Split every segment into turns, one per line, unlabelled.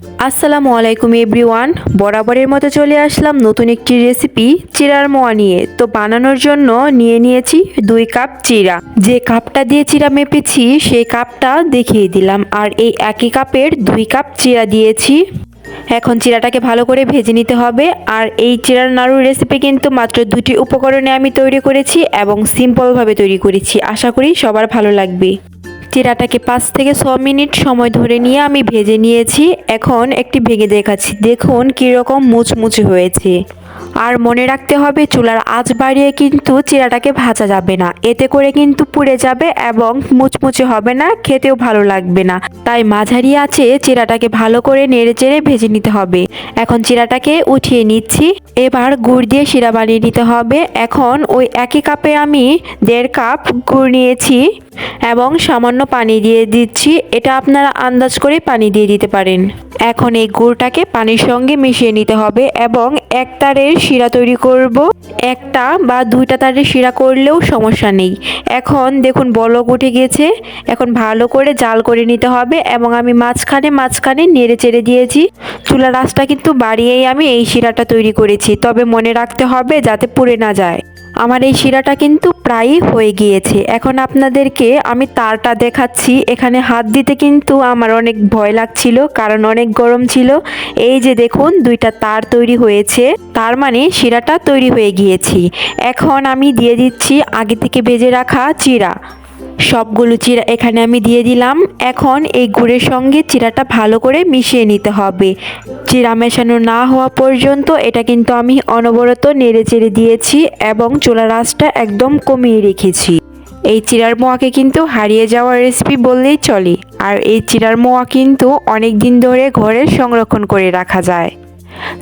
আসসালামু আলাইকুম এভরিওয়ান। বরাবরের মতো চলে আসলাম নতুন একটি রেসিপি চিরার মোয়া নিয়ে। তো বানানোর জন্য নিয়ে নিয়েছি দুই কাপ চিরা। যে কাপটা দিয়ে চিরা মেপেছি, সেই কাপটা দেখিয়ে দিলাম। আর এই একই কাপের দুই কাপ চিরা দিয়েছি। এখন চিরাটাকে ভালো করে ভেজে নিতে হবে। আর এই চিরার নাড়ুর রেসিপি কিন্তু মাত্র দুটি উপকরণে আমি তৈরি করেছি এবং সিম্পলভাবে তৈরি করেছি। আশা করি সবার ভালো লাগবে। চিরাটাকে পাঁচ থেকে ছ মিনিট সময় ধরে নিয়ে আমি ভেজে নিয়েছি। এখন একটি ভেঙে দেখাচ্ছি। দেখুন কীরকম মুচমুচে হয়েছে। আর মনে রাখতে হবে, চুলার আঁচ বাড়িয়ে কিন্তু চিরাটাকে ভাজা যাবে না। এতে করে কিন্তু পুড়ে যাবে এবং মুচমুচে হবে না, খেতেও ভালো লাগবে না। তাই মাঝারি আছে চিরাটাকে ভালো করে নেড়ে চেড়ে ভেজে নিতে হবে। এখন চিরাটাকে উঠিয়ে নিচ্ছি। এবার গুড় দিয়ে শিরা বানিয়ে নিতে হবে। এখন ওই একই কাপে আমি দেড় কাপ গুড় নিয়েছি। এবং সামান্য পানি দিয়ে দিচ্ছি। এটা আপনারা আন্দাজ করে পানি দিয়ে দিতে পারেন। এখন এই গুড়টাকে পানির সঙ্গে মিশিয়ে নিতে হবে এবং এক তারের শিরা তৈরি করব। একটা বা দুইটা তারের শিরা করলেও সমস্যা নেই। এখন দেখুন বলক উঠে গেছে। এখন ভালো করে জাল করে নিতে হবে এবং আমি মাঝখানে মাঝখানে নেড়ে চেড়ে দিয়েছি। চুলার আঁচটা কিন্তু বাড়িয়েই আমি এই শিরাটা তৈরি করেছি। তবে মনে রাখতে হবে যাতে পুড়ে না যায়। আমার এই শিরাটা কিন্তু প্রায়ই হয়ে গিয়েছে। এখন আপনাদেরকে আমি তারটা দেখাচ্ছি। এখানে হাত দিতে কিন্তু আমার অনেক ভয় লাগছিল, কারণ অনেক গরম ছিল। এই যে দেখুন, দুইটা তার তৈরি হয়েছে। তার মানে শিরাটা তৈরি হয়ে গিয়েছি। এখন আমি দিয়ে দিচ্ছি আগে থেকে ভেজে রাখা চিরা। সবগুলো চিরা এখানে আমি দিয়ে দিলাম। এখন এই গুড়ের সঙ্গে চিরাটা ভালো করে মিশিয়ে নিতে হবে। চিরা মেশানো না হওয়া পর্যন্ত এটা কিন্তু আমি অনবরত নেড়ে চেড়ে দিয়েছি এবং চুলার আঁচটা একদম কমিয়ে রেখেছি। এই চিরার মোয়াকে কিন্তু হারিয়ে যাওয়ার রেসিপি বললেই চলে। আর এই চিরার মোয়া কিন্তু অনেক দিন ধরে ঘরে সংরক্ষণ করে রাখা যায়।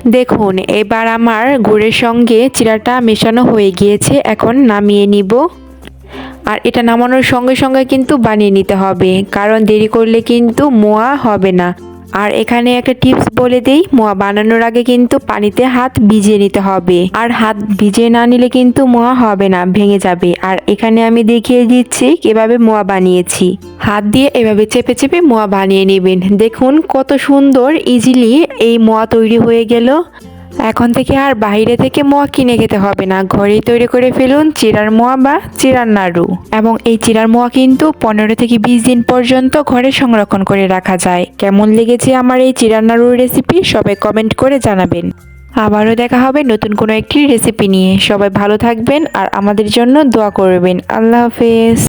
দেখুন, এবার আমার গুড়ের সঙ্গে চিরাটা মেশানো হয়ে গিয়েছে। এখন নামিয়ে নিব। আর এটা নামানোর সঙ্গে সঙ্গে কিন্তু বানিয়ে নিতে হবে, কারণ দেরি করলে কিন্তু মোয়া হবে না। আর এখানে একটা টিপস বলে দেই, মোয়া বানানোর আগে কিন্তু পানিতে হাত ভিজিয়ে নিতে হবে। আর হাত ভিজিয়ে না নিলে কিন্তু মোয়া হবে না, ভেঙে যাবে। আর এখানে আমি দেখিয়ে দিচ্ছি কীভাবে মোয়া বানিয়েছি। হাত দিয়ে এভাবে চেপে চেপে মোয়া বানিয়ে নেবেন। দেখুন কত সুন্দর ইজিলি এই মোয়া তৈরি হয়ে গেল। এখন থেকে আর বাইরে থেকে মোয়া কিনে খেতে হবে না। ঘরেই তৈরি করে ফেলুন চিরার মোয়া বা চিরার নাড়ু। এবং এই চিরার মোয়া কিন্তু পনেরো থেকে বিশ দিন পর্যন্ত ঘরে সংরক্ষণ করে রাখা যায়। কেমন লেগেছে আমার এই চিরার নাড়ুর রেসিপি সবাই কমেন্ট করে জানাবেন। আবারও দেখা হবে নতুন কোনো একটি রেসিপি নিয়ে। সবাই ভালো থাকবেন আর আমাদের জন্য দোয়া করবেন। আল্লাহ হাফেজ।